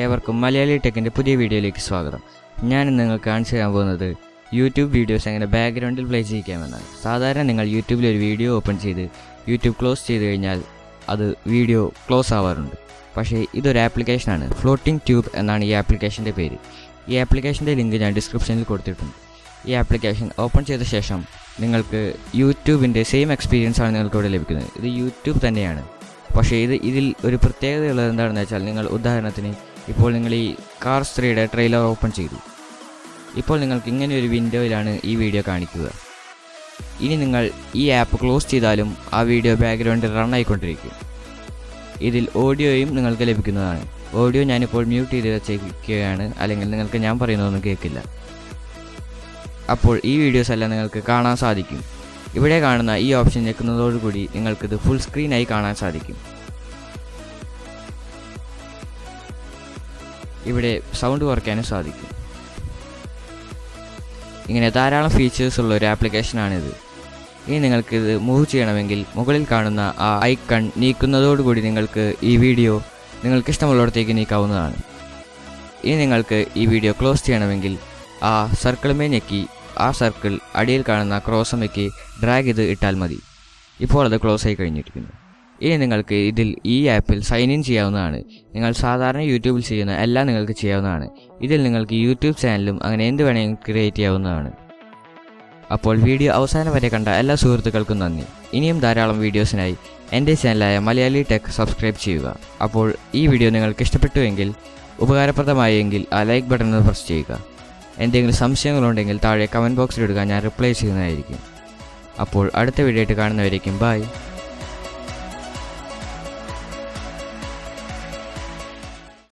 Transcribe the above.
ഏവർക്കും മലയാളി ടെക്കിന്റെ പുതിയ വീഡിയോയിലേക്ക് സ്വാഗതം. ഞാൻ നിങ്ങൾക്ക് കാണിച്ചു തരാൻ പോകുന്നത് യൂട്യൂബ് വീഡിയോസ് എങ്ങനെ ബാക്ക്ഗ്രൗണ്ടിൽ പ്ലേ ചെയ്യിക്കാമെന്നാണ് സാധാരണ നിങ്ങൾ യൂട്യൂബിൽ ഒരു വീഡിയോ ഓപ്പൺ ചെയ്ത് യൂട്യൂബ് ക്ലോസ് ചെയ്ത് കഴിഞ്ഞാൽ അത് വീഡിയോ ക്ലോസ് ആവാറുണ്ട്. പക്ഷേ ഇതൊരു ആപ്ലിക്കേഷനാണ് ഫ്ലോട്ടിംഗ് ട്യൂബ് എന്നാണ് ഈ ആപ്ലിക്കേഷന്റെ പേര്. ഈ ആപ്ലിക്കേഷന്റെ ലിങ്ക് ഞാൻ ഡിസ്ക്രിപ്ഷനിൽ കൊടുത്തിട്ടുണ്ട്. ഈ ആപ്ലിക്കേഷൻ ഓപ്പൺ ചെയ്ത ശേഷം നിങ്ങൾക്ക് യൂട്യൂബിന്റെ സെയിം എക്സ്പീരിയൻസ് ആണ് നിങ്ങൾക്ക് ഇവിടെ ലഭിക്കുന്നത്. ഇത് യൂട്യൂബ് തന്നെയാണ്. പക്ഷേ ഇത് ഇതിൽ ഒരു പ്രത്യേകതയുള്ളത് എന്താണെന്ന് വെച്ചാൽ നിങ്ങൾ ഉദാഹരണത്തിന് ഇപ്പോൾ നിങ്ങൾ ഈ കാർ സ്ത്രീയുടെ ട്രെയിലർ ഓപ്പൺ ചെയ്തു. ഇപ്പോൾ നിങ്ങൾക്ക് ഇങ്ങനെ ഒരു വിൻഡോയിലാണ് ഈ വീഡിയോ കാണിക്കുക. ഇനി നിങ്ങൾ ഈ ആപ്പ് ക്ലോസ് ചെയ്താലും ആ വീഡിയോ ബാക്ക്ഗ്രൗണ്ടിൽ റൺ ആയിക്കൊണ്ടിരിക്കും. ഇതിൽ ഓഡിയോയും നിങ്ങൾക്ക് ലഭിക്കുന്നതാണ്. ഓഡിയോ ഞാനിപ്പോൾ മ്യൂട്ട് ചെയ്ത് വെച്ചേക്കുകയാണ് അല്ലെങ്കിൽ നിങ്ങൾക്ക് ഞാൻ പറയുന്നതൊന്നും കേൾക്കില്ല. അപ്പോൾ ഈ വീഡിയോസ് എല്ലാം നിങ്ങൾക്ക് കാണാൻ സാധിക്കും. ഇവിടെ കാണുന്ന ഈ ഓപ്ഷൻ ഞെക്കുന്നതോടുകൂടി നിങ്ങൾക്കിത് ഫുൾ സ്ക്രീനായി കാണാൻ സാധിക്കും. ഇവിടെ സൗണ്ട് കുറയ്ക്കാനും സാധിക്കും. ഇങ്ങനെ ധാരാളം ഫീച്ചേഴ്സ് ഉള്ള ഒരു ആപ്ലിക്കേഷനാണിത് ഇനി നിങ്ങൾക്കിത് മൂവ് ചെയ്യണമെങ്കിൽ മുകളിൽ കാണുന്ന ആ ഐക്കൺ നീക്കുന്നതോടുകൂടി നിങ്ങൾക്ക് ഈ വീഡിയോ നിങ്ങൾക്ക് ഇഷ്ടമുള്ളിടത്തേക്ക് നീക്കാവുന്നതാണ്. ഇനി നിങ്ങൾക്ക് ഈ വീഡിയോ ക്ലോസ് ചെയ്യണമെങ്കിൽ ആ സർക്കിളുമേ ഞെക്കി ആ സർക്കിൾ അടിയിൽ കാണുന്ന ക്രോസമയ്ക്ക് ഡ്രാഗ് ചെയ്ത് ഇട്ടാൽ മതി. ഇപ്പോൾ അത് ക്ലോസ് ആയി കഴിഞ്ഞിരിക്കുന്നു. ഇനി നിങ്ങൾക്ക് ഇതിൽ ഈ ആപ്പിൽ സൈൻ ഇൻ ചെയ്യാവുന്നതാണ്. നിങ്ങൾ സാധാരണ യൂട്യൂബിൽ ചെയ്യുന്ന എല്ലാം നിങ്ങൾക്ക് ചെയ്യാവുന്നതാണ്. ഇതിൽ നിങ്ങൾക്ക് യൂട്യൂബ് ചാനലും അങ്ങനെ എന്ത് വേണമെങ്കിലും ക്രിയേറ്റ് ചെയ്യാവുന്നതാണ്. അപ്പോൾ വീഡിയോ അവസാനം വരെ കണ്ട എല്ലാ സുഹൃത്തുക്കൾക്കും നന്ദി. ഇനിയും ധാരാളം വീഡിയോസിനായി എന്റെ ചാനലായ മലയാളി ടെക് സബ്സ്ക്രൈബ് ചെയ്യുക. അപ്പോൾ ഈ വീഡിയോ നിങ്ങൾക്ക് ഇഷ്ടപ്പെട്ടുവെങ്കിൽ ഉപകാരപ്രദമായെങ്കിൽ ആ ലൈക്ക് ബട്ടൺ ഒന്ന് പ്രസ് ചെയ്യുക. എന്തെങ്കിലും സംശയങ്ങളുണ്ടെങ്കിൽ താഴെ കമന്റ് ബോക്സിൽ ഇടുക ഞാൻ റിപ്ലൈ ചെയ്യുന്നതായിരിക്കും. അപ്പോൾ അടുത്ത വീഡിയോ ആയിട്ട് കാണുന്നവരേക്കും ബൈ